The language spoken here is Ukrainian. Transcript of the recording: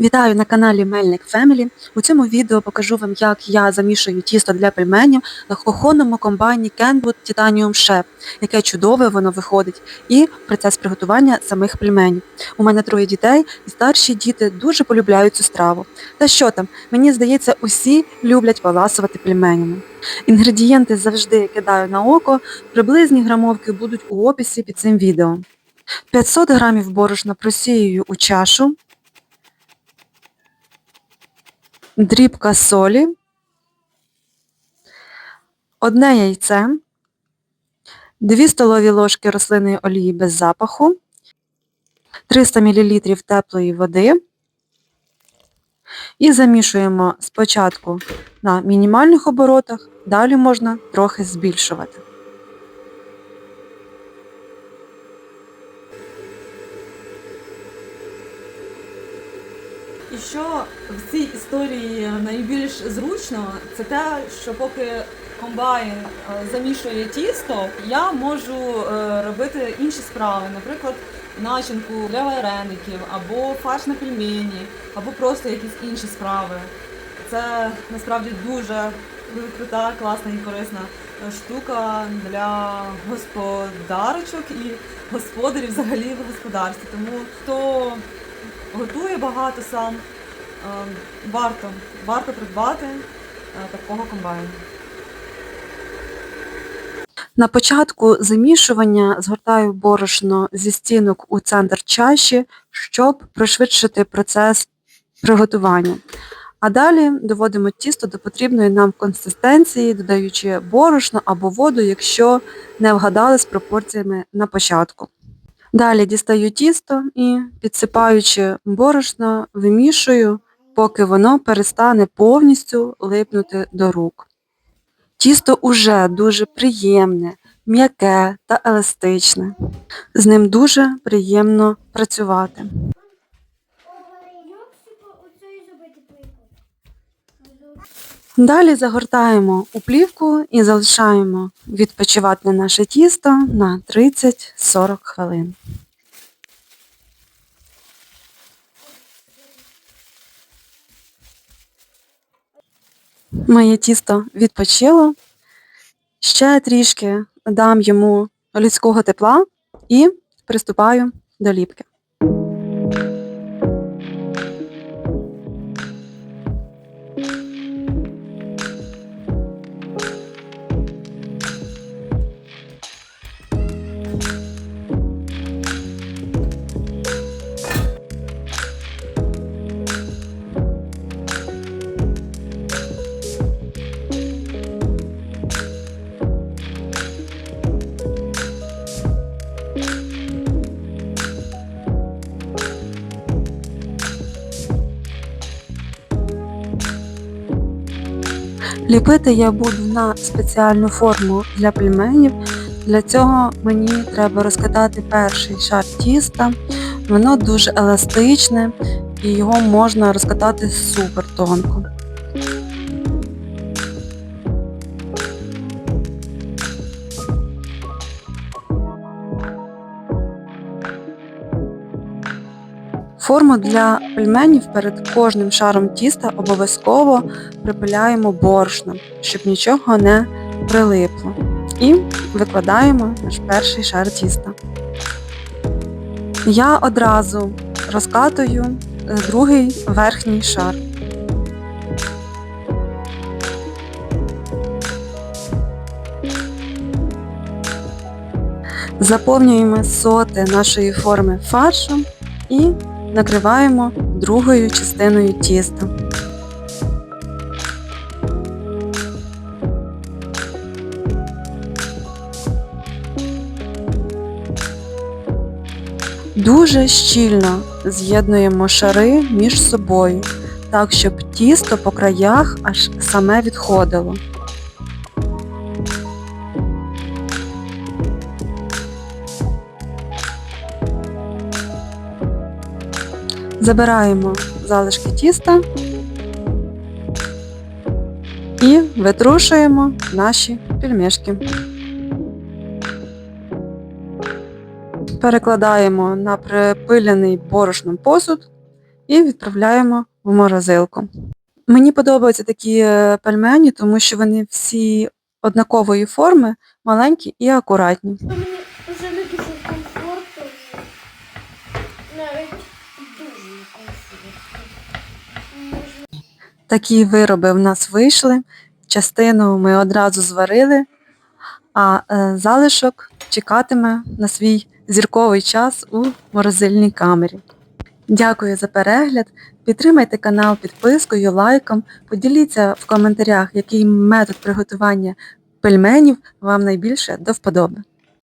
Вітаю на каналі Мельник Фемілі. У цьому відео покажу вам, як я замішую тісто для пельменів на кухонному комбайні Kenwood Titanium Chef, яке чудове воно виходить, і процес приготування самих пельменів. У мене троє дітей, і старші діти дуже полюбляють цю страву. Та що там, мені здається, усі люблять поласувати пельменями. Інгредієнти завжди кидаю на око, приблизні грамовки будуть у описі під цим відео. 500 грамів борошна просіюю у чашу. Дрібка солі, одне яйце, 2 столові ложки рослинної олії без запаху, 300 мл теплої води і замішуємо спочатку на мінімальних оборотах, далі можна трохи збільшувати. Що в цій історії найбільш зручно, це те, що поки комбайн е, замішує тісто, я можу е, робити інші справи, наприклад, начинку для вареників, або фарш на пельмені, або просто якісь інші справи. Це насправді дуже крута, класна і корисна е, штука для господарочок і господарів взагалі в господарстві. Тому хто готує багато сам, е, варто, варто придбати е, такого комбайну. На початку замішування згортаю борошно зі стінок у центр чаші, щоб пришвидшити процес приготування. А далі доводимо тісто до потрібної нам консистенції, додаючи борошно або воду, якщо не вгадали з пропорціями на початку. Далі дістаю тісто і, підсипаючи борошно, вимішую, поки воно перестане повністю липнути до рук. Тісто уже дуже приємне, м'яке та еластичне. З ним дуже приємно працювати. Далі загортаємо у плівку і залишаємо відпочивати наше тісто на 30-40 хвилин. Моє тісто відпочило. Ще трішки дам йому людського тепла і приступаю до ліпки. Ліпити я буду на спеціальну форму для пельменів. Для цього мені треба розкатати перший шар тіста. Воно дуже еластичне і його можна розкатати супер тонко. Форму для пельменів перед кожним шаром тіста обов'язково припиляємо борошном, щоб нічого не прилипло. І викладаємо наш перший шар тіста. Я одразу розкатую е, другий верхній шар. Заповнюємо соти нашої форми фаршем і накриваємо другою частиною тіста. Дуже щільно з'єднуємо шари між собою, так щоб тісто по краях аж саме відходило. Забираємо залишки тіста і витрушуємо наші пельмешки. Перекладаємо на припилений борошном посуд і відправляємо в морозилку. Мені подобаються такі е, пельмені, тому що вони всі однакової форми, маленькі і акуратні. Мені вже не дуже комфортно. Навіть дуже комфортно. Можна Такі вироби в нас вийшли. Частину ми одразу зварили, а е, залишок чекатиме на свій зірковий час у морозильній камері. Дякую за перегляд. Підтримайте канал підпискою, лайком, поділіться в коментарях, який метод приготування пельменів вам найбільше до вподоби.